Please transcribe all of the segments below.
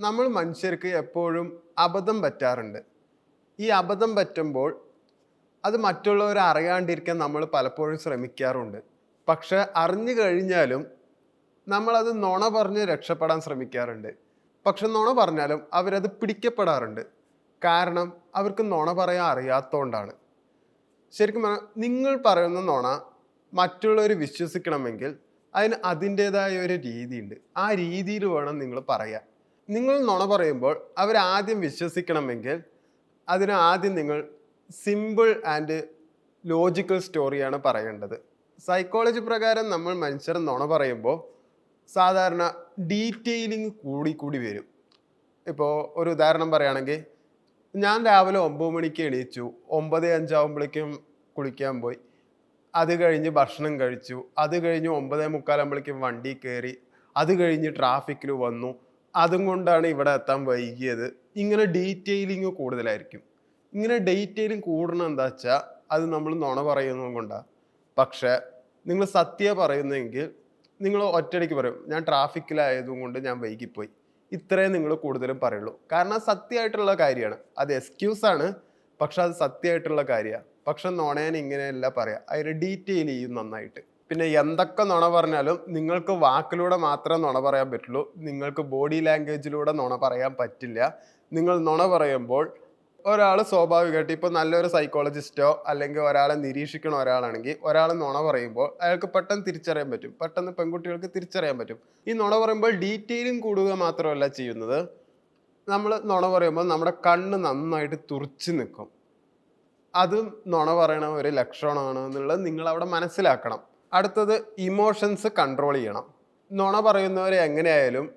നമ്മൾ മനുഷ്യർക്ക് എപ്പോഴും അബദ്ധം പറ്റാറുണ്ട്. ഈ അബദ്ധം പറ്റുമ്പോൾ അത് മറ്റുള്ളവർ അറിയാണ്ടിരിക്കാൻ നമ്മൾ പലപ്പോഴും ശ്രമിക്കാറുണ്ട്. പക്ഷെ അറിഞ്ഞു കഴിഞ്ഞാലും നമ്മളത് നുണ പറഞ്ഞ് രക്ഷപ്പെടാൻ ശ്രമിക്കാറുണ്ട്. പക്ഷെ നുണ പറഞ്ഞാലും അവരത് പിടിക്കപ്പെടാറുണ്ട്. കാരണം അവർക്ക് നുണ പറയാൻ അറിയാത്തതുകൊണ്ടാണ് ശരിക്കും നിങ്ങൾ പറയുന്ന നുണ മറ്റുള്ളവർ വിശ്വസിക്കണമെങ്കിൽ അതിന് അതിന്റെതായ ഒരു രീതിയുണ്ട്. ആ രീതിയിൽ വേണം നിങ്ങൾ പറയാൻ. നിങ്ങൾ നുണ പറയുമ്പോൾ അവരാദ്യം വിശ്വസിക്കണമെങ്കിൽ അതിന് ആദ്യം നിങ്ങൾ സിമ്പിൾ ആൻഡ് ലോജിക്കൽ സ്റ്റോറിയാണ് പറയേണ്ടത്. സൈക്കോളജി പ്രകാരം നമ്മൾ മനുഷ്യർ നുണ പറയുമ്പോൾ സാധാരണ ഡീറ്റെയിലിംഗ് കൂടി കൂടി വരും. ഇപ്പോൾ ഒരു ഉദാഹരണം പറയുകയാണെങ്കിൽ ഞാൻ രാവിലെ ഒമ്പത് മണിക്ക് എണീച്ചു ഒമ്പത് അഞ്ചാവുമ്പോഴേക്കും കുളിക്കാൻ പോയി. അത് കഴിഞ്ഞ് ഭക്ഷണം കഴിച്ചു അത് കഴിഞ്ഞ് ഒമ്പതേ മുക്കാലാകുമ്പോഴേക്കും വണ്ടി കയറി അത് കഴിഞ്ഞ് ട്രാഫിക്കിൽ വന്നു അതും കൊണ്ടാണ് ഇവിടെ എത്താൻ വൈകിയത്. ഇങ്ങനെ ഡീറ്റെയിലിങ് കൂടുതലായിരിക്കും. ഇങ്ങനെ ഡീറ്റെയിലിംഗ് കൂടണം എന്താ വെച്ചാൽ അത് നമ്മൾ നുണ പറയുന്നത് കൊണ്ടാണ് പക്ഷേ നിങ്ങൾ സത്യ പറയുന്നെങ്കിൽ നിങ്ങൾ ഒറ്റയടിക്ക് പറയും ഞാൻ ട്രാഫിക്കിലായതും കൊണ്ട് ഞാൻ വൈകിപ്പോയി. ഇത്രയേ നിങ്ങൾ കൂടുതലും പറയുള്ളൂ. കാരണം സത്യമായിട്ടുള്ള കാര്യമാണ്. അത് എക്സ്ക്യൂസാണ് പക്ഷെ അത് സത്യമായിട്ടുള്ള കാര്യമാണ്. പക്ഷെ നുണയാൻ ഇങ്ങനെയല്ല പറയാം. അതിന് ഡീറ്റെയിൽ ചെയ്യും നന്നായിട്ട്. പിന്നെ എന്തൊക്കെ നുണ പറഞ്ഞാലും നിങ്ങൾക്ക് വാക്കിലൂടെ മാത്രമേ നുണ പറയാൻ പറ്റുള്ളൂ. നിങ്ങൾക്ക് ബോഡി ലാംഗ്വേജിലൂടെ നുണ പറയാൻ പറ്റില്ല. നിങ്ങൾ നുണ പറയുമ്പോൾ ഒരാൾ സ്വാഭാവികമായിട്ട് ഇപ്പോൾ നല്ലൊരു സൈക്കോളജിസ്റ്റോ അല്ലെങ്കിൽ ഒരാളെ നിരീക്ഷിക്കണ ഒരാളാണെങ്കിൽ ഒരാൾ നുണ പറയുമ്പോൾ അയാൾക്ക് പെട്ടെന്ന് തിരിച്ചറിയാൻ പറ്റും. പെട്ടെന്ന് പെൺകുട്ടികൾക്ക് തിരിച്ചറിയാൻ പറ്റും. ഈ നുണ പറയുമ്പോൾ ഡീറ്റെയിലിംഗ് കൂടുക മാത്രമല്ല ചെയ്യുന്നത്. നമ്മൾ നുണ പറയുമ്പോൾ നമ്മുടെ കണ്ണ് നന്നായിട്ട് തുറച്ച് നിൽക്കും. അതും നുണ പറയണ ഒരു ലക്ഷണമാണ് എന്നുള്ളത് നിങ്ങൾ അവിടെ മനസ്സിലാക്കണം. അടുത്തത് ഇമോഷൻസ് കൺട്രോൾ ചെയ്യണം. നുണ പറയുന്നവരെ എങ്ങനെയായാലും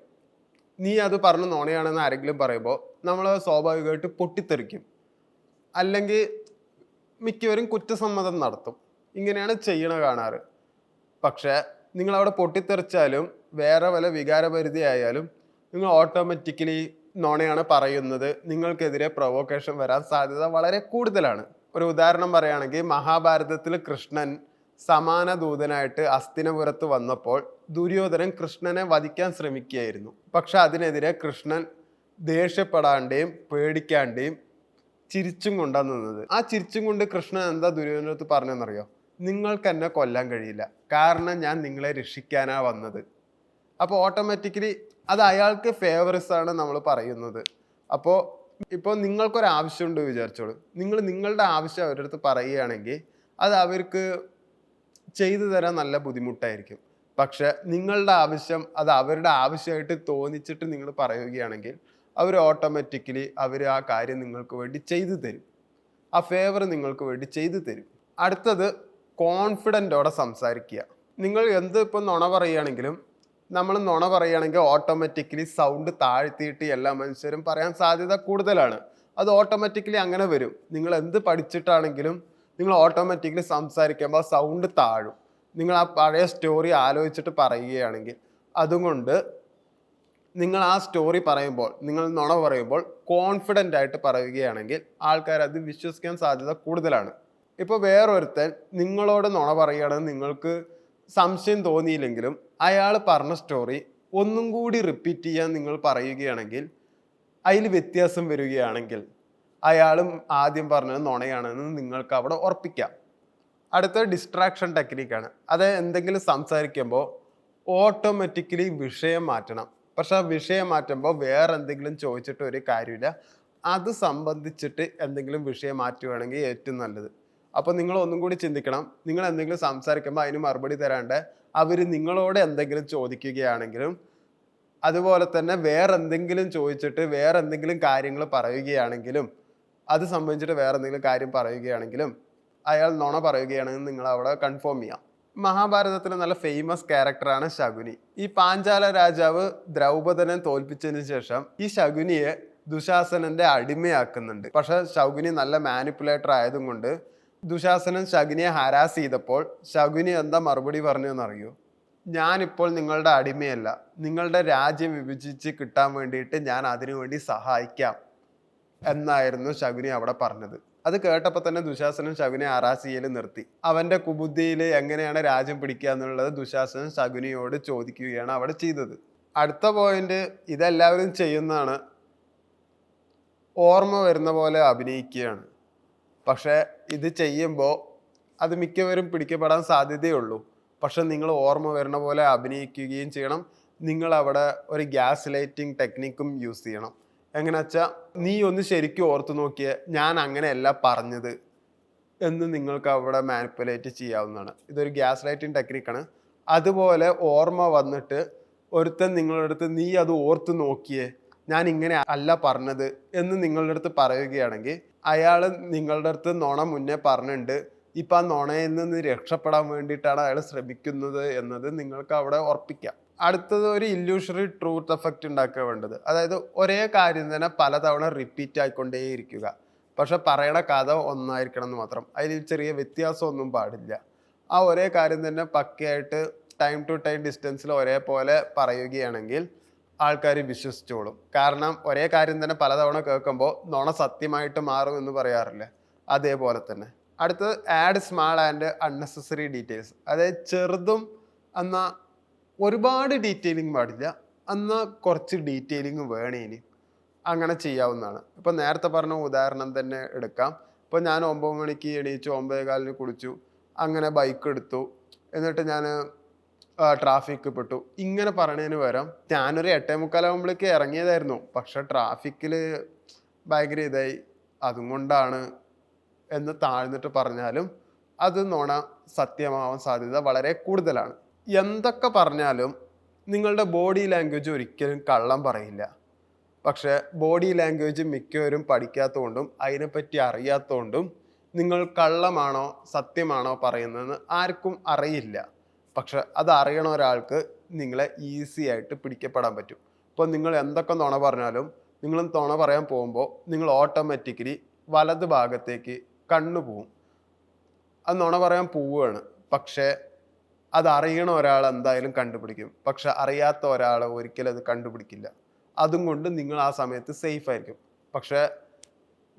നീ അത് പറഞ്ഞ നുണയാണെന്ന് ആരെങ്കിലും പറയുമ്പോൾ നമ്മൾ സ്വാഭാവികമായിട്ട് പൊട്ടിത്തെറിക്കും. അല്ലെങ്കിൽ മിക്കവരും കുറ്റസമ്മതം നടത്തും. ഇങ്ങനെയാണ് ചെയ്യണ കാണാറ്. പക്ഷേ നിങ്ങളവിടെ പൊട്ടിത്തെറിച്ചാലും വേറെ വല്ല വികാരപരിധി ആയാലും നിങ്ങൾ ഓട്ടോമാറ്റിക്കലി നുണയാണ് പറയുന്നത്. നിങ്ങൾക്കെതിരെ പ്രൊവോക്കേഷൻ വരാൻ സാധ്യത വളരെ കൂടുതലാണ്. ഒരു ഉദാഹരണം പറയുകയാണെങ്കിൽ മഹാഭാരതത്തിൽ കൃഷ്ണൻ സമാന ദൂതനായിട്ട് അസ്തിനപുരത്ത് വന്നപ്പോൾ ദുര്യോധനൻ കൃഷ്ണനെ വധിക്കാൻ ശ്രമിക്കുകയായിരുന്നു. പക്ഷെ അതിനെതിരെ കൃഷ്ണൻ ദേഷ്യപ്പെടാണ്ടേയും പേടിക്കാണ്ടേയും ചിരിച്ചും കൊണ്ടാണ് നിന്നത്. ആ ചിരിച്ചും കൊണ്ട് കൃഷ്ണൻ എന്താ ദുര്യോധനത്ത് പറഞ്ഞെന്നറിയോ നിങ്ങൾക്ക് എന്നെ കൊല്ലാൻ കഴിയില്ല. കാരണം ഞാൻ നിങ്ങളെ രക്ഷിക്കാനാ വന്നത്. അപ്പോൾ ഓട്ടോമാറ്റിക്കലി അത് അയാൾക്ക് ഫേവറസ് ആണ് നമ്മൾ പറയുന്നത്. അപ്പോൾ ഇപ്പോൾ നിങ്ങൾക്കൊരു ആവശ്യമുണ്ട് വിചാരിച്ചോളൂ. നിങ്ങൾ നിങ്ങളുടെ ആവശ്യം അവരുടെ അടുത്ത് പറയുകയാണെങ്കിൽ അത് അവർക്ക് ചെയ്തു തരാൻ നല്ല ബുദ്ധിമുട്ടായിരിക്കും. പക്ഷെ നിങ്ങളുടെ ആവശ്യം അത് അവരുടെ ആവശ്യമായിട്ട് തോന്നിച്ചിട്ട് നിങ്ങൾ പറയുകയാണെങ്കിൽ അവർ ഓട്ടോമാറ്റിക്കലി അവർ ആ കാര്യം നിങ്ങൾക്ക് വേണ്ടി ചെയ്തു തരും. ആ ഫേവർ നിങ്ങൾക്ക് വേണ്ടി ചെയ്തു തരും. അടുത്തത് കോൺഫിഡന്റോടെ സംസാരിക്കുക. നിങ്ങൾ എന്ത് ഇപ്പം നുണ പറയുകയാണെങ്കിലും നമ്മൾ നുണ പറയുകയാണെങ്കിൽ ഓട്ടോമാറ്റിക്കലി സൗണ്ട് താഴ്ത്തിയിട്ട് എല്ലാ മനുഷ്യരും പറയാൻ സാധ്യത കൂടുതലാണ്. അത് ഓട്ടോമാറ്റിക്കലി അങ്ങനെ വരും. നിങ്ങൾ എന്ത് പഠിച്ചിട്ടാണെങ്കിലും നിങ്ങൾ ഓട്ടോമാറ്റിക്കലി സംസാരിക്കുമ്പോൾ സൗണ്ട് താഴും. നിങ്ങൾ ആ പഴയ സ്റ്റോറി ആലോചിച്ചിട്ട് പറയുകയാണെങ്കിൽ അതുകൊണ്ട് നിങ്ങൾ ആ സ്റ്റോറി പറയുമ്പോൾ നിങ്ങൾ നുണ പറയുമ്പോൾ കോൺഫിഡന്റ് ആയിട്ട് പറയുകയാണെങ്കിൽ ആൾക്കാർ അത് വിശ്വസിക്കാൻ സാധ്യത കൂടുതലാണ്. ഇപ്പോൾ വേറൊരുത്തൻ നിങ്ങളോട് നുണ പറയുകയാണെന്ന് നിങ്ങൾക്ക് സംശയം തോന്നിയില്ലെങ്കിലും അയാൾ പറഞ്ഞ സ്റ്റോറി ഒന്നും കൂടി റിപ്പീറ്റ് ചെയ്യാൻ നിങ്ങൾ പറയുകയാണെങ്കിൽ അതിൽ വ്യത്യാസം വരികയാണെങ്കിൽ അയാളും ആദ്യം പറഞ്ഞത് നുണയാണെന്ന് നിങ്ങൾക്ക് അവിടെ ഉറപ്പിക്കാം. അടുത്ത ഡിസ്ട്രാക്ഷൻ ടെക്നിക്കാണ് അത് എന്തെങ്കിലും സംസാരിക്കുമ്പോൾ ഓട്ടോമാറ്റിക്കലി വിഷയം മാറ്റണം. പക്ഷെ ആ വിഷയം മാറ്റുമ്പോൾ വേറെ എന്തെങ്കിലും ചോദിച്ചിട്ട് ഒരു കാര്യമില്ല. അത് സംബന്ധിച്ചിട്ട് എന്തെങ്കിലും വിഷയം മാറ്റുകയാണെങ്കിൽ ഏറ്റവും നല്ലത്. അപ്പോൾ നിങ്ങൾ ഒന്നും കൂടി ചിന്തിക്കണം. നിങ്ങൾ എന്തെങ്കിലും സംസാരിക്കുമ്പോൾ അതിന് മറുപടി തരാണ്ട് അവർ നിങ്ങളോട് എന്തെങ്കിലും ചോദിക്കുകയാണെങ്കിലും അതുപോലെ തന്നെ വേറെ എന്തെങ്കിലും ചോദിച്ചിട്ട് വേറെ എന്തെങ്കിലും കാര്യങ്ങൾ പറയുകയാണെങ്കിലും അത് സംബന്ധിച്ചിട്ട് വേറെ എന്തെങ്കിലും കാര്യം പറയുകയാണെങ്കിലും അയാൾ നുണ പറയുകയാണെങ്കിൽ നിങ്ങൾ അവിടെ കൺഫേം ചെയ്യാം. മഹാഭാരതത്തിലെ നല്ല ഫേമസ് ക്യാരക്ടറാണ് ശകുനി. ഈ പാഞ്ചാല രാജാവ് ദ്രൗപദനെ തോൽപ്പിച്ചതിന് ശേഷം ഈ ശകുനിയെ ദുശാസനന്റെ അടിമയാക്കുന്നുണ്ട്. പക്ഷെ ശകുനി നല്ല മാനിപ്പുലേറ്റർ ആയതും കൊണ്ട് ദുശാസനൻ ശകുനിയെ ഹരാസ് ചെയ്തപ്പോൾ ശകുനി എന്താ മറുപടി പറഞ്ഞു എന്നറിയോ ഞാനിപ്പോൾ നിങ്ങളുടെ അടിമയല്ല. നിങ്ങളുടെ രാജ്യം വിഭജിച്ച് കിട്ടാൻ വേണ്ടിയിട്ട് ഞാൻ അതിനുവേണ്ടി സഹായിക്കാം. എന്നായിരുന്നു ശകുനി അവിടെ പറഞ്ഞത്. അത് കേട്ടപ്പോൾ തന്നെ ദുശാസനൻ ശകുനെ ആറാസിയിൽ നിർത്തി. അവന്റെ കുബുദ്ധിയിൽ എങ്ങനെയാണ് രാജ്യം പിടിക്കുക എന്നുള്ളത് ദുശാസനൻ ശകുനിയോട് ചോദിക്കുകയാണ് അവിടെ ചെയ്തത്. അടുത്ത പോയിന്റ് ഇതെല്ലാവരും ചെയ്യുന്നതാണ്. ഓർമ്മ വരുന്ന പോലെ അഭിനയിക്കുകയാണ്. പക്ഷേ ഇത് ചെയ്യുമ്പോൾ അത് മിക്കവരും പിടിക്കപ്പെടാൻ സാധ്യതയുള്ളൂ. പക്ഷെ നിങ്ങൾ ഓർമ്മ വരുന്ന പോലെ അഭിനയിക്കുകയും ചെയ്യണം. നിങ്ങൾ അവിടെ ഒരു ഗ്യാസ് ലൈറ്റിംഗ് ടെക്നിക്കും യൂസ് ചെയ്യണം. എങ്ങനെ നീ ഒന്ന് ശരിക്കും ഓർത്തു നോക്കിയേ ഞാൻ അങ്ങനെയല്ല പറഞ്ഞത് എന്ന് നിങ്ങൾക്ക് അവിടെ മാനിപ്പുലേറ്റ് ചെയ്യാവുന്നതാണ്. ഇതൊരു ഗ്യാസ് ലൈറ്റിംഗ് ടെക്നിക്കാണ് അതുപോലെ ഓർമ്മ വന്നിട്ട് ഒരുത്തൻ നിങ്ങളുടെ അടുത്ത് നീ അത് ഓർത്ത് നോക്കിയേ ഞാൻ ഇങ്ങനെ അല്ല പറഞ്ഞത് എന്ന് നിങ്ങളുടെ അടുത്ത് പറയുകയാണെങ്കിൽ അയാൾ നിങ്ങളുടെ അടുത്ത് നുണ മുന്നേ പറഞ്ഞിട്ടുണ്ട്. ഇപ്പം ആ നുണയിൽ നിന്ന് രക്ഷപ്പെടാൻ വേണ്ടിയിട്ടാണ് അയാൾ ശ്രമിക്കുന്നത് എന്നത് നിങ്ങൾക്ക് അവിടെ ഉറപ്പിക്കാം. അടുത്തത് ഒരു ഇല്യൂഷറി ട്രൂത്ത് എഫക്റ്റ് ഉണ്ടാക്കുക വേണ്ടത്. അതായത് ഒരേ കാര്യം തന്നെ പലതവണ റിപ്പീറ്റ് ആയിക്കൊണ്ടേയിരിക്കുക. പക്ഷെ പറയണ കഥ ഒന്നായിരിക്കണം എന്ന് മാത്രം. അതിൽ ചെറിയ വ്യത്യാസമൊന്നും പാടില്ല. ആ ഒരേ കാര്യം തന്നെ പക്കയായിട്ട് ടൈം ടു ടൈം ഡിസ്റ്റൻസിൽ ഒരേപോലെ പറയുകയാണെങ്കിൽ ആൾക്കാർ വിശ്വസിച്ചോളും. കാരണം ഒരേ കാര്യം തന്നെ പലതവണ കേൾക്കുമ്പോൾ നുണ സത്യമായിട്ട് മാറും എന്ന് പറയാറില്ലേ? അതേപോലെ തന്നെ. അടുത്തത് add small and unnecessary details അതായത് ചെറുതും എന്നാൽ ഒരുപാട് ഡീറ്റെയിലിംഗ് പാടില്ല. എന്നാൽ കുറച്ച് ഡീറ്റെയിലിംഗ് വേണേന് അങ്ങനെ ചെയ്യാവുന്നതാണ്. ഇപ്പം നേരത്തെ പറഞ്ഞ ഉദാഹരണം തന്നെ എടുക്കാം. ഇപ്പം ഞാൻ ഒമ്പത് മണിക്ക് എണീച്ചു ഒമ്പതേ കാലിന് കുളിച്ചു അങ്ങനെ ബൈക്ക് എടുത്തു. എന്നിട്ട് ഞാൻ ട്രാഫിക്ക് പെട്ടു. ഇങ്ങനെ പറയണതിന് പകരം ഞാനൊരു എട്ടേ മുക്കാലാകുമ്പോഴേക്ക് ഇറങ്ങിയതായിരുന്നു. പക്ഷെ ട്രാഫിക്കിൽ ഭയങ്കര ഇതായി. അതും കൊണ്ടാണ് എന്ന് താഴ്ന്നിട്ട് പറഞ്ഞാലും അത് നോണ സത്യമാവാൻ സാധ്യത വളരെ കൂടുതലാണ്. എന്തൊക്കെ പറഞ്ഞാലും നിങ്ങളുടെ ബോഡി ലാംഗ്വേജ് ഒരിക്കലും കള്ളം പറയില്ല. പക്ഷേ ബോഡി ലാംഗ്വേജ് മിക്കവരും പഠിക്കാത്തതുകൊണ്ടും അതിനെപ്പറ്റി അറിയാത്തതുകൊണ്ടും നിങ്ങൾ കള്ളമാണോ സത്യമാണോ പറയുന്നതെന്ന് ആർക്കും അറിയില്ല. പക്ഷെ അത് ഒരാൾക്ക് നിങ്ങളെ ഈസി ആയിട്ട് പിടിക്കപ്പെടാൻ പറ്റും. ഇപ്പോൾ നിങ്ങൾ എന്തൊക്കെ നുണ പറഞ്ഞാലും നിങ്ങളും തുണ പറയാൻ പോകുമ്പോൾ നിങ്ങൾ ഓട്ടോമാറ്റിക്കലി വലത് ഭാഗത്തേക്ക് കണ്ണു പോവും. അത് നുണ പറയാൻ പോവുകയാണ്. പക്ഷേ അത് അറിയണ ഒരാൾ എന്തായാലും കണ്ടുപിടിക്കും. പക്ഷെ അറിയാത്ത ഒരാൾ ഒരിക്കലും അത് കണ്ടുപിടിക്കില്ല. അതും കൊണ്ട് നിങ്ങൾ ആ സമയത്ത് സേഫ് ആയിരിക്കും. പക്ഷെ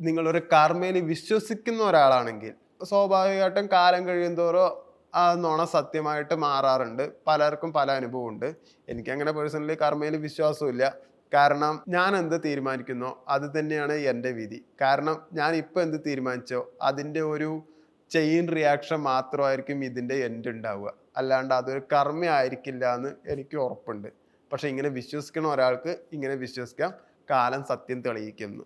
നിങ്ങളൊരു കർമ്മയിൽ വിശ്വസിക്കുന്ന ഒരാളാണെങ്കിൽ സ്വാഭാവികമായിട്ടും കാലം കഴിയുമോറോ ആ നോണ സത്യമായിട്ട് മാറാറുണ്ട്. പലർക്കും പല അനുഭവമുണ്ട്. എനിക്കങ്ങനെ പേഴ്സണലി കർമ്മയിൽ വിശ്വാസമില്ല കാരണം ഞാൻ എന്ത് തീരുമാനിക്കുന്നോ അത് തന്നെയാണ് എന്റെ വിധി. കാരണം ഞാൻ ഇപ്പോൾ എന്ത് തീരുമാനിച്ചോ അതിന്റെ ഒരു ചെയിൻ റിയാക്ഷൻ മാത്രമായിരിക്കും ഇതിന്റെ എൻഡ് ഉണ്ടാവുക അല്ലാണ്ട് അതൊരു കർമ്മ ആയിരിക്കില്ല എന്ന് എനിക്ക് ഉറപ്പുണ്ട്. പക്ഷെ ഇങ്ങനെ വിശ്വസിക്കുന്ന ഒരാൾക്ക് ഇങ്ങനെ വിശ്വസിക്കാം. കാലം സത്യം തെളിയിക്കുന്നു.